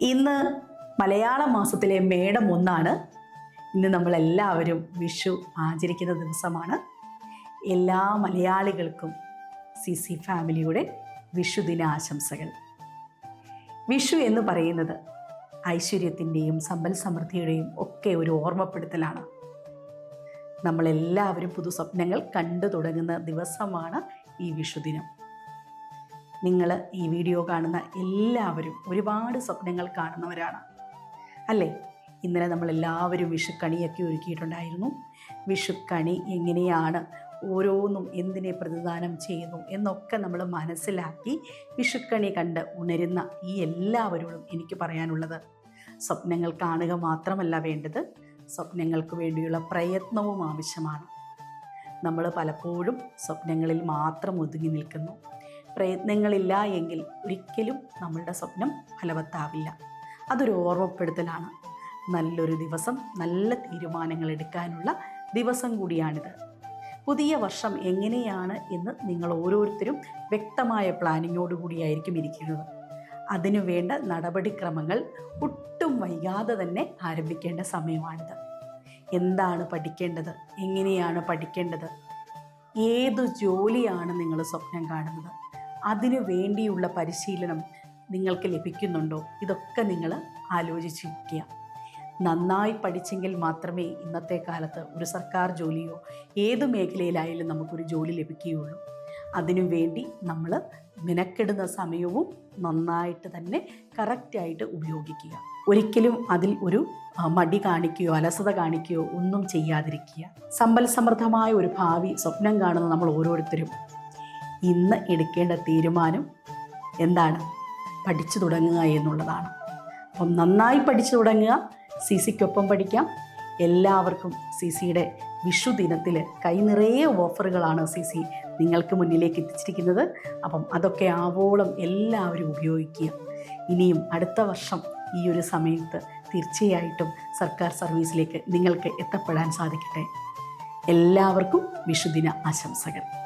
ഇന്ന് മലയാള മാസത്തിലെ മേടം ഒന്നാണ്. ഇന്ന് നമ്മളെല്ലാവരും വിഷു ആചരിക്കുന്ന ദിവസമാണ്. എല്ലാ മലയാളികൾക്കും സി സി ഫാമിലിയുടെ വിഷുദിന ആശംസകൾ വിഷു എന്ന് പറയുന്നത് ഐശ്വര്യത്തിന്റെയും സമ്പൽ സമൃദ്ധിയുടെയും ഒക്കെ ഒരു ഓർമ്മപ്പെടുത്തലാണ്. നമ്മളെല്ലാവരും പുതു സ്വപ്നങ്ങൾ കണ്ടു തുടങ്ങുന്ന ദിവസമാണ് ഈ വിഷുദിനം നിങ്ങൾ ഈ വീഡിയോ കാണുന്ന എല്ലാവരും ഒരുപാട് സ്വപ്നങ്ങൾ കാണുന്നവരാണ്. അല്ലേ? ഇന്നലെ നമ്മൾ എല്ലാവരും വിഷുക്കണിയൊക്കെ ഒരുക്കിയിട്ടുണ്ടായിരുന്നു. വിഷുക്കണി എങ്ങനെയാണ് ഓരോന്നും എന്തിനെ പ്രതിദാനം ചെയ്യുന്നു എന്നൊക്കെ നമ്മൾ മനസ്സിലാക്കി വിഷുക്കണി കണ്ട് ഉണരുന്ന ഈ എല്ലാവരോടും എനിക്ക് പറയാനുള്ളത്. സ്വപ്നങ്ങൾ കാണുക മാത്രമല്ല വേണ്ടത് സ്വപ്നങ്ങൾക്ക് വേണ്ടിയുള്ള പ്രയത്നവും ആവശ്യമാണ്. നമ്മൾ പലപ്പോഴും സ്വപ്നങ്ങളിൽ മാത്രം ഒതുങ്ങി നിൽക്കുന്നു. പ്രയത്നങ്ങളില്ല എങ്കിൽ ഒരിക്കലും നമ്മളുടെ സ്വപ്നം ഫലവത്താവില്ല. അതൊരു ഓർമ്മപ്പെടുത്തലാണ്. നല്ലൊരു ദിവസം നല്ല തീരുമാനങ്ങൾ എടുക്കാനുള്ള ദിവസം കൂടിയാണിത്. പുതിയ വർഷം എങ്ങനെയാണ് എന്ന് നിങ്ങൾ ഓരോരുത്തരും വ്യക്തമായ പ്ലാനിങ്ങോടുകൂടിയായിരിക്കും ഇരിക്കുന്നത്. അതിനു വേണ്ട നടപടിക്രമങ്ങൾ ഒട്ടും വൈകാതെ തന്നെ ആരംഭിക്കേണ്ട സമയമാണിത്. എന്താണ് പഠിക്കേണ്ടത്? എങ്ങനെയാണ് പഠിക്കേണ്ടത്? ഏതു ജോലിയാണ് നിങ്ങൾ സ്വപ്നം കാണുന്നത്? അതിനു വേണ്ടിയുള്ള പരിശീലനം നിങ്ങൾക്ക് ലഭിക്കുന്നുണ്ടോ? ഇതൊക്കെ നിങ്ങൾ ആലോചിച്ചിരിക്കുക. നന്നായി പഠിച്ചെങ്കിൽ മാത്രമേ ഇന്നത്തെ കാലത്ത് ഒരു സർക്കാർ ജോലിയോ ഏത് മേഖലയിലായാലും നമുക്കൊരു ജോലി ലഭിക്കുകയുള്ളൂ. അതിനു വേണ്ടി നമ്മൾ മിനക്കെടുന്ന സമയവും നന്നായിട്ട് തന്നെ കറക്റ്റായിട്ട് ഉപയോഗിക്കുക. ഒരിക്കലും അതിൽ ഒരു മടി കാണിക്കുകയോ അലസത കാണിക്കുകയോ ഒന്നും ചെയ്യാതിരിക്കുക. സമ്പൽ സമൃദ്ധമായ ഒരു ഭാവി സ്വപ്നം കാണുന്ന നമ്മൾ ഓരോരുത്തരും ഇന്ന് എടുക്കേണ്ട തീരുമാനം എന്താണ്? പഠിച്ചു തുടങ്ങുക എന്നുള്ളതാണ്. അപ്പം നന്നായി പഠിച്ചു തുടങ്ങുക സി സിക്കൊപ്പം പഠിക്കാം. എല്ലാവർക്കും സി സിയുടെ വിഷു ദിനത്തിൽ കൈനിറയെ ഓഫറുകളാണ് സി സി നിങ്ങൾക്ക് മുന്നിലേക്ക് എത്തിച്ചിരിക്കുന്നത്. അപ്പം അതൊക്കെ ആവോളം എല്ലാവരും ഉപയോഗിക്കുക. ഇനിയും അടുത്ത വർഷം ഈ ഒരു സമയത്ത് തീർച്ചയായിട്ടും സർക്കാർ സർവീസിലേക്ക് നിങ്ങൾക്ക് എത്തപ്പെടാൻ സാധിക്കട്ടെ. എല്ലാവർക്കും വിഷുദിന ആശംസകൾ.